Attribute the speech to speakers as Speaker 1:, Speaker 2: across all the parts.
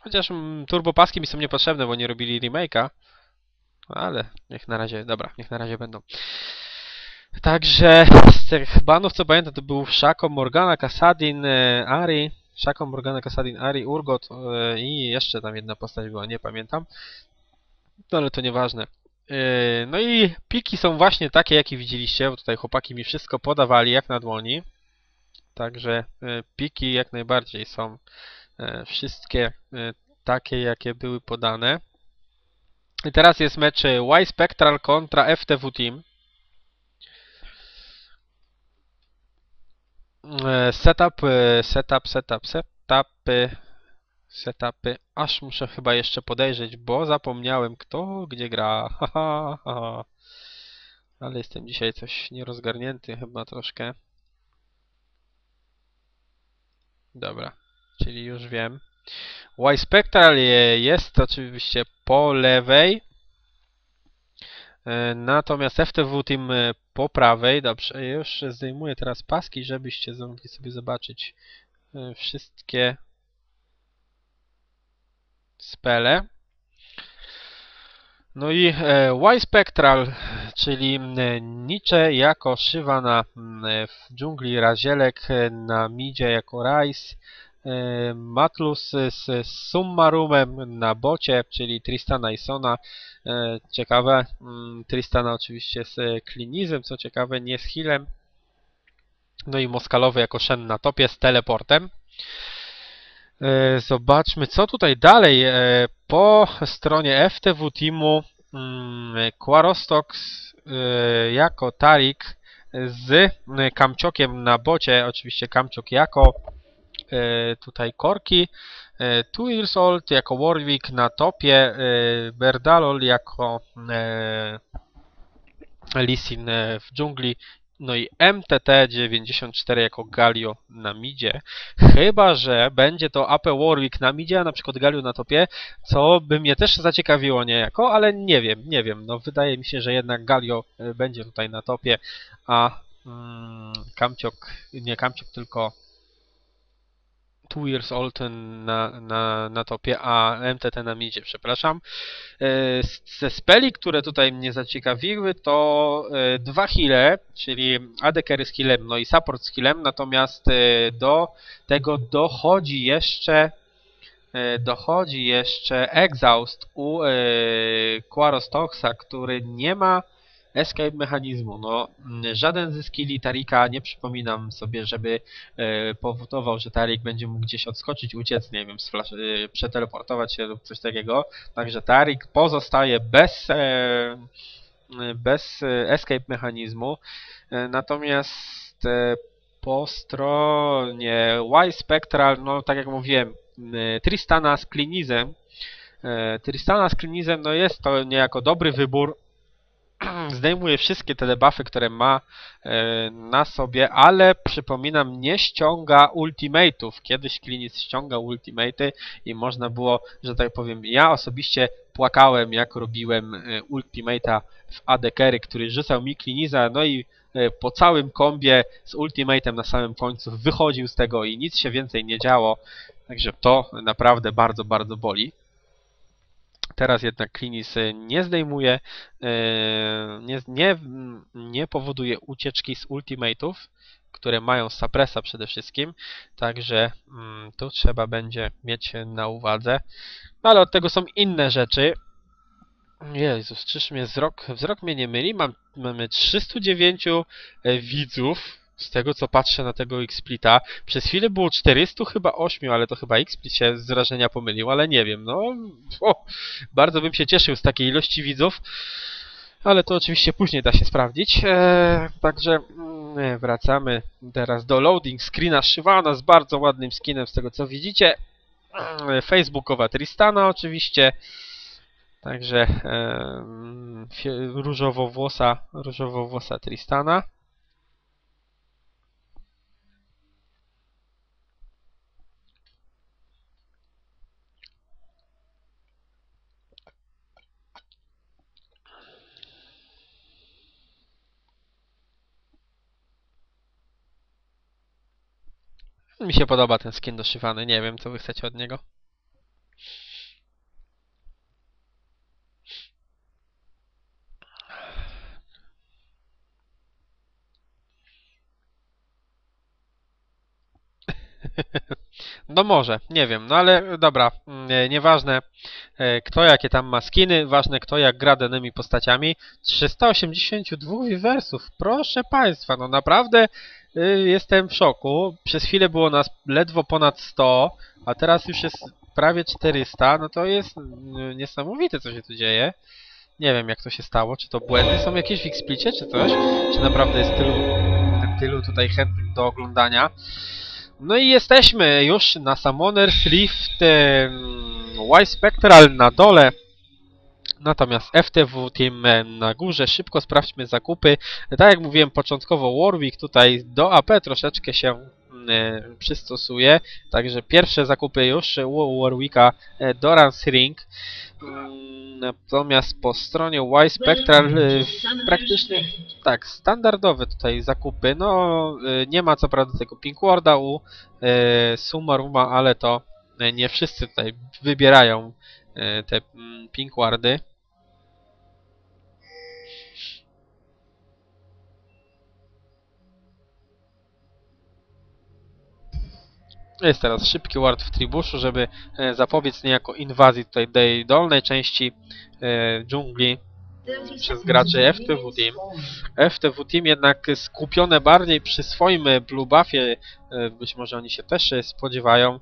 Speaker 1: Chociaż mm, turbo paski mi są niepotrzebne, bo nie robili remake'a. Ale niech na razie, dobra, niech na razie będą. Także z tych banów co pamiętam to był Shako, Morgana, Kasadin, e, Ari. Shako, Morgana, Kasadin, Ari, Urgot e, i jeszcze tam jedna postać była, nie pamiętam. No ale to nieważne. E, No i piki są właśnie takie, jakie widzieliście, bo tutaj chłopaki mi wszystko podawali jak na dłoni. Także e, piki jak najbardziej są e, wszystkie e, takie, jakie były podane. I teraz jest mecz Y Spectral kontra FTW Team. Setup, setup, setup, setupy, setupy. Aż muszę chyba jeszcze podejrzeć, bo zapomniałem kto gdzie gra. Haha, haha. Ale jestem dzisiaj coś nierozgarnięty chyba troszkę. Dobra, czyli już wiem. Y Spectral je- jest oczywiście po lewej. E, Natomiast FTW Team e, po prawej. Dobrze, już zdejmuję teraz paski, żebyście mogli sobie zobaczyć wszystkie spele. No i e, Y Spectral, czyli e, Nietzsche jako Szywa na, m, e, w dżungli, Razielek e, na midzie jako Rice, Matlus z Summarumem na bocie, czyli Tristana i Sona. E, Ciekawe, Tristana oczywiście z Klinizem, co ciekawe, nie z Healem. No i Moskalowy jako Shen na topie z teleportem. Zobaczmy, co tutaj dalej. Po stronie FTW Teamu mm, Quarostox e, jako Tarik z e, Kamciokiem na bocie, oczywiście Kamciok jako e, tutaj Korki, Two Years Old jako Warwick na topie, Berdalol jako Lisin w dżungli, no i MTT94 jako Galio na midzie. Chyba, że będzie to AP Warwick na midzie, a na przykład Galio na topie, co by mnie też zaciekawiło niejako, ale nie wiem, nie wiem. No wydaje mi się, że jednak Galio e, będzie tutaj na topie, a mm, Kamciok, nie Kamciok, tylko Two Years Old na, na, na topie, a MTT na midzie, przepraszam. E, Ze speli, które tutaj mnie zaciekawiły, to e, dwa heale, czyli AD carry z healem, no i support z healem, natomiast e, do tego dochodzi jeszcze dochodzi jeszcze Exhaust u Quarostoxa, który nie ma escape mechanizmu. No, m, żaden ze skilli Tarika nie przypominam sobie, żeby e, powodował, że Tarik będzie mógł gdzieś odskoczyć, uciec, nie wiem, z flash, e, przeteleportować się lub coś takiego. Także Tarik pozostaje bez, e, bez e, escape mechanizmu. E, Natomiast e, po stronie Y Spectral, no tak jak mówiłem, Tristana z Klinizem. Tristana z Klinizem, no jest to niejako dobry wybór. Zdejmuje wszystkie te debuffy, które ma e, na sobie, ale przypominam, nie ściąga ultimate'ów. Kiedyś Kliniz ściągał ultimate'y i można było, że tak powiem, ja osobiście płakałem, jak robiłem e, ultimate'a w AD Carry, który rzucał mi Kliniza, no i e, po całym kombie z ultimate'em na samym końcu wychodził z tego i nic się więcej nie działo. Także to naprawdę bardzo, bardzo boli. Teraz jednak Klinis e, nie zdejmuje, e, nie, nie, nie powoduje ucieczki z ultimate'ów, które mają suppressa przede wszystkim, także mm, to trzeba będzie mieć na uwadze. No ale od tego są inne rzeczy. Jezus, czyż mnie wzrok, wzrok mnie nie myli? Mam, mamy 309 e, widzów, z tego co patrzę na tego Xsplita. Przez chwilę było 400 chyba 8, ale to chyba Xsplit się z wrażenia pomylił, ale nie wiem, no... O, bardzo bym się cieszył z takiej ilości widzów, ale to oczywiście później da się sprawdzić. Eee, także mm, wracamy teraz do loading screena Shyvana z bardzo ładnym skinem z tego co widzicie. Eee, Facebookowa Tristana oczywiście. Także fie- różowo-włosa, różowo-włosa Tristana. Mi się podoba ten skin doszywany, nie wiem co wy chcecie od niego. No może, nie wiem, no ale dobra, mm, e, nieważne e, kto jakie tam ma skiny, ważne kto jak gra danymi postaciami. 382 wersów, proszę Państwa, no naprawdę jestem w szoku. Przez chwilę było nas ledwo ponad 100, a teraz już jest prawie 400, no to jest mm, niesamowite co się tu dzieje. Nie wiem jak to się stało, czy to błędy są jakieś w Xplicie, czy coś, czy naprawdę jest tylu, tylu tutaj chętnych do oglądania. No i jesteśmy już na Summoner's Rift Y Spectral na dole. Natomiast FTW Team na górze. Szybko sprawdźmy zakupy. Tak jak mówiłem początkowo Warwick tutaj do AP troszeczkę się e, przystosuje. Także pierwsze zakupy już u Warwicka e, do Rans Ring. Mm, Natomiast po stronie Y Spectral y, praktycznie tak, standardowe tutaj zakupy. No, nie ma co prawda tego Pinkwarda u Sumaruma, ale to nie wszyscy tutaj wybierają te mm, Pinkwardy. Jest teraz szybki ward w tribuszu, żeby e, zapobiec niejako inwazji tutaj tej dolnej części e, dżungli przez graczy FTW Team. FTW Team jednak skupione bardziej przy swoim blue buffie, e, być może oni się też spodziewają,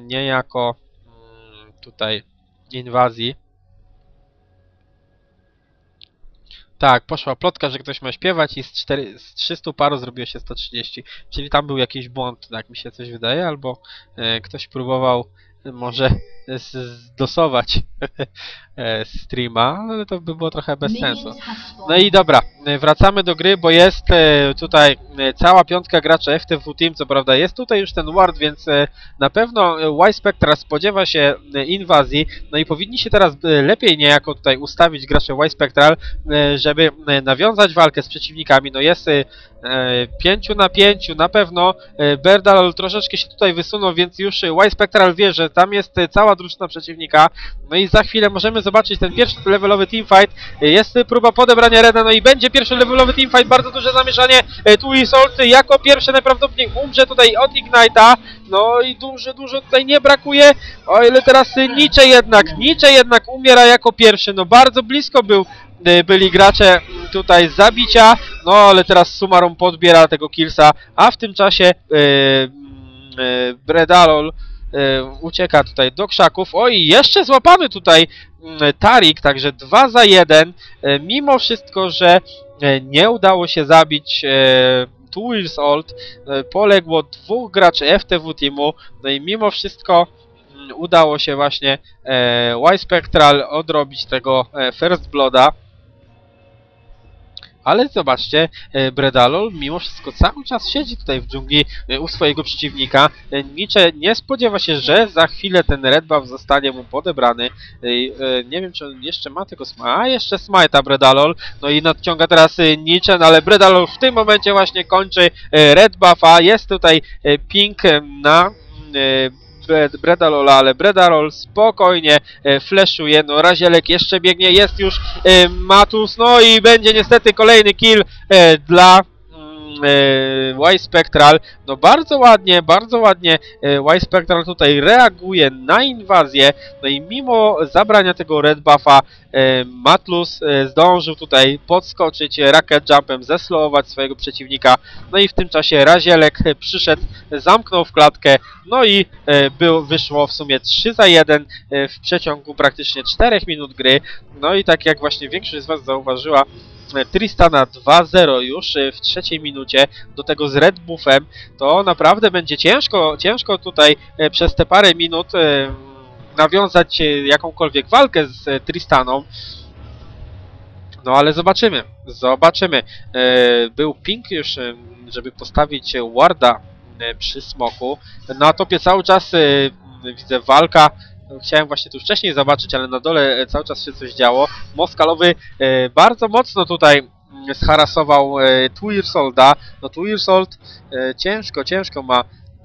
Speaker 1: niejako mm, tutaj inwazji. Tak, poszła plotka, że ktoś ma śpiewać i z, 4, z 300 paru zrobiło się 130. Czyli tam był jakiś błąd, tak mi się coś wydaje, albo e, ktoś próbował e, może zdosować e, streama, ale to by było trochę bez sensu. No i dobra, wracamy do gry, bo jest e, tutaj e, cała piątka graczy FTW Team, co prawda jest tutaj już ten ward, więc na pewno e, Y-Spectra spodziewa się inwazji, no i powinni się teraz lepiej niejako tutaj ustawić gracze Y-Spectral, e, żeby nawiązać walkę z przeciwnikami, no jest e, e, pięciu na pięciu, na pewno Berdal troszeczkę się tutaj wysunął, więc już e, Y-Spectral wie, że tam jest e, cała drużyna przeciwnika, no i za chwilę możemy zobaczyć ten pierwszy levelowy teamfight, jest próba podebrania Reda, no i będzie pierwszy levelowy teamfight, bardzo duże zamieszanie, e, tu i Solt jako pierwszy najprawdopodobniej umrze tutaj od Ignite'a, no i dużo, dużo tutaj nie brakuje, o ile teraz e, Nietzsche jednak, Nietzsche jednak umiera jako pierwszy, no bardzo blisko był e, byli gracze tutaj zabicia, no ale teraz Sumarum podbiera tego killsa, a w tym czasie mm, e, Bredalol ucieka tutaj do krzaków. Oj, jeszcze złapany tutaj mm, Tarik, także 2 za 1. E, mimo wszystko, że e, nie udało się zabić Two Wheels Old, poległo dwóch graczy FTW Teamu, no i mimo wszystko mm, udało się właśnie e, Y-Spectral odrobić tego First Blooda. Ale zobaczcie, e, Bredalol mimo wszystko cały czas siedzi tutaj w dżungli e, u swojego przeciwnika. E, Nietzsche nie spodziewa się, że za chwilę ten red buff zostanie mu podebrany. Nie wiem, czy on jeszcze ma tego smite'a. A, jeszcze smite'a Bredalol. No i nadciąga teraz e, Nietzsche, no ale Bredalol w tym momencie właśnie kończy red buffa. Jest tutaj ping e, na Bred- Bredalola, ale Bredalol spokojnie e, fleszuje, no Razielek jeszcze biegnie, jest już e, Matus, no i będzie niestety kolejny kill e, dla Y-Spectral. No bardzo ładnie, bardzo ładnie Y-Spectral tutaj reaguje na inwazję, no i mimo zabrania tego red buffa e, Matlus zdążył tutaj podskoczyć racket jumpem, zeslowować swojego przeciwnika, no i w tym czasie Razielek przyszedł, zamknął w klatkę, no i był, wyszło w sumie 3 za 1 e, w przeciągu praktycznie 4 minut gry. No i tak jak właśnie większość z Was zauważyła, Tristana 2-0 już e, w trzeciej minucie, do tego z Red Buffem, to naprawdę będzie ciężko, ciężko tutaj e, przez te parę minut e, nawiązać jakąkolwiek walkę z Tristaną. No ale zobaczymy, zobaczymy. Był ping już, żeby postawić Warda przy smoku. Na topie cały czas widzę walka. Chciałem właśnie tu wcześniej zobaczyć, ale na dole e, cały czas się coś działo. Moskalowy e, bardzo mocno tutaj mm, zharasował e, Twirsolda. No Twirsold ciężko, ciężko ma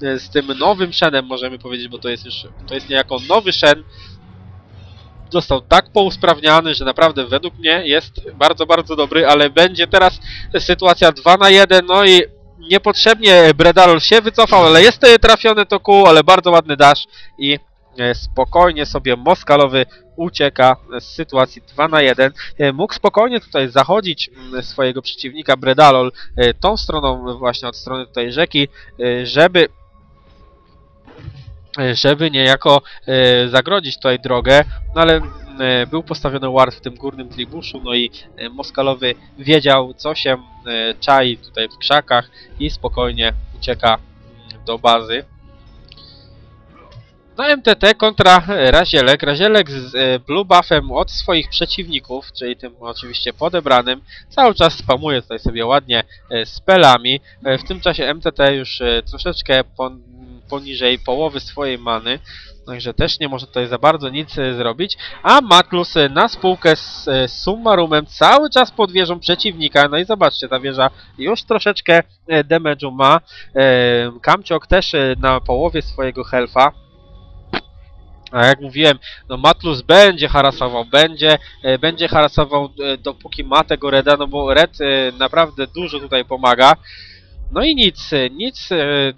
Speaker 1: z tym nowym Shenem, możemy powiedzieć, bo to jest już, to jest niejako nowy Shen, został tak pousprawniany, że naprawdę według mnie jest bardzo, bardzo dobry, ale będzie teraz sytuacja 2 na 1, no i niepotrzebnie Bredalol się wycofał, ale jest trafiony to kół, ale bardzo ładny dash i spokojnie sobie Moskalowy ucieka z sytuacji 2 na 1. E, mógł spokojnie tutaj zachodzić mm, swojego przeciwnika Bredalol e, tą stroną właśnie od strony tutaj rzeki, żeby żeby niejako zagrodzić tutaj drogę, no ale był postawiony ward w tym górnym tribuszu, no i Moskalowy wiedział, co się czai tutaj w krzakach i spokojnie ucieka mm, do bazy. No MTT kontra Razielek. Razielek z e, blue buffem od swoich przeciwników, czyli tym oczywiście podebranym, cały czas spamuje tutaj sobie ładnie e, spelami. E, w tym czasie MTT już troszeczkę poniżej połowy swojej many. Także też nie może tutaj za bardzo nic zrobić. A Matlus na spółkę z Summarumem cały czas pod wieżą przeciwnika. No i zobaczcie, ta wieża już troszeczkę damage'u ma. Kamciok też na połowie swojego health'a. A jak mówiłem, no Matlus będzie harasował, będzie, e, będzie harasował e, dopóki ma tego Reda, no bo Red e, naprawdę dużo tutaj pomaga. No i nic, nic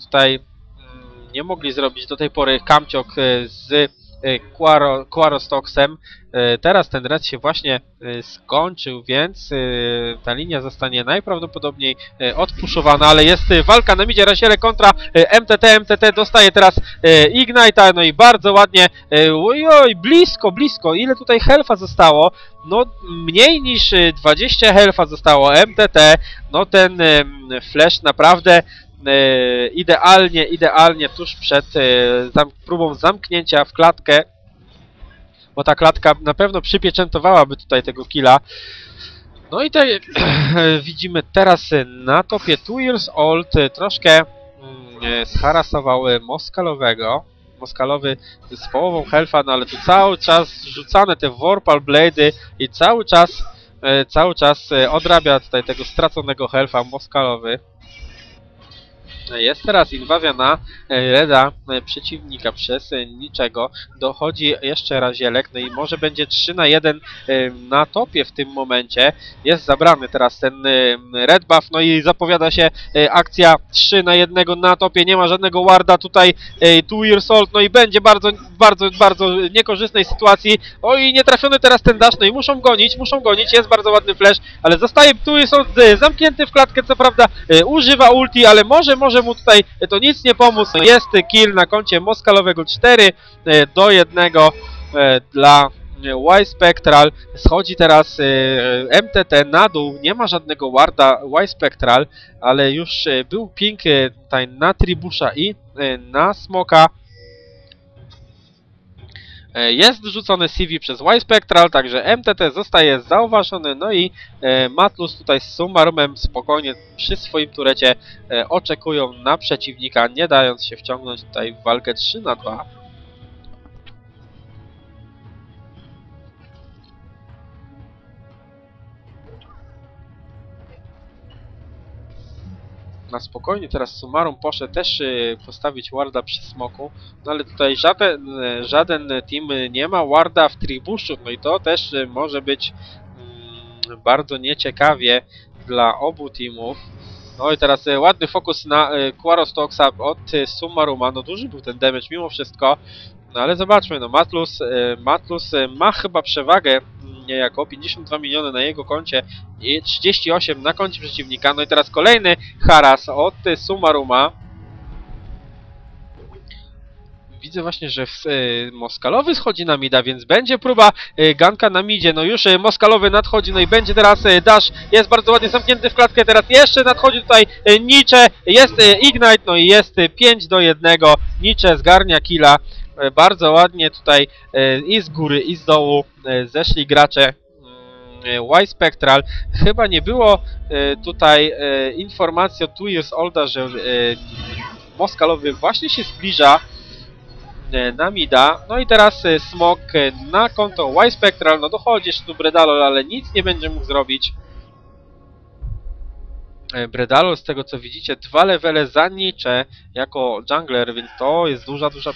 Speaker 1: tutaj mm, nie mogli zrobić do tej pory Kamciok z Quaro, Quarostoxem. Teraz ten red się właśnie skończył, więc ta linia zostanie najprawdopodobniej odpuszowana, ale jest walka na midzie Rasiele kontra MTT. MTT dostaje teraz Ignite'a, no i bardzo ładnie, ojoj, blisko, blisko, ile tutaj helfa zostało? No mniej niż 20 helfa zostało MTT, no ten flash naprawdę idealnie, idealnie tuż przed e, zam próbą zamknięcia w klatkę, bo ta klatka na pewno przypieczętowałaby tutaj tego killa. No i jak widzimy teraz na topie 2 years old troszkę mm, scharasował Moskalowego. Moskalowy z połową health'a, no ale tu cały czas rzucane te Warpal Blade'y i cały czas e, cały czas odrabia tutaj tego straconego health'a Moskalowy. Jest teraz inwazja na e, Reda e, przeciwnika przez e, niczego. Dochodzi jeszcze Razielek, no i może będzie 3 na 1 na topie w tym momencie. Jest zabrany teraz ten Red Buff, no i zapowiada się akcja 3 na 1 na topie. Nie ma żadnego warda tutaj, years old, no i będzie bardzo, bardzo, bardzo niekorzystnej sytuacji. Oj, nie trafiony teraz ten dash, no i muszą gonić, muszą gonić, jest bardzo ładny flash, ale zostaje years old zamknięty w klatkę, co prawda używa ulti, ale może, może mu tutaj to nic nie pomóc. Jest kill na koncie Moskalowego 4 e, do 1 e, dla Y Spectral. Schodzi teraz MTT na dół. Nie ma żadnego warda Y Spectral, ale już był tutaj na Tribusza i na Smoka. E, jest rzucony CV przez Y-Spectral, także MTT zostaje zauważony, no i e, Matlus tutaj z Summarumem spokojnie przy swoim turecie e, oczekują na przeciwnika, nie dając się wciągnąć tutaj w walkę 3 na 2. na spokojnie. Teraz Sumarum poszedł też y, postawić warda przy smoku, no ale tutaj żaden, y, żaden team nie ma warda w tribuszu, no i to też y, może być mm, bardzo nieciekawie dla obu teamów. No i teraz ładny fokus na Quarostoxa od Sumaruma, no duży był ten damage mimo wszystko, no ale zobaczmy, no Matlus, Matlus ma chyba przewagę niejako, 52 miliony na jego koncie i 38 na koncie przeciwnika. No i teraz kolejny haras od Sumaruma. Widzę właśnie, że w, y, Moskalowy schodzi na mida, więc będzie próba y, ganka na midzie. No już y, Moskalowy nadchodzi, no i będzie teraz y, Dash. Jest bardzo ładnie zamknięty w klatkę, teraz jeszcze nadchodzi tutaj y, Nietzsche. Jest y, Ignite, no i jest 5 do 1. Nietzsche zgarnia killa. E, bardzo ładnie tutaj e, i z góry, i z dołu e, zeszli gracze mm, Y Spectral. Chyba nie było tutaj informacji od 2 Years Olda, że Moskalowy właśnie się zbliża na mida. No i teraz Smok na konto Y Spectral. No dochodzi jeszcze tu Bredalol, ale nic nie będzie mógł zrobić. e, Bredalo, z tego co widzicie, dwa levele za Nietzsche jako jungler, więc to jest duża, duża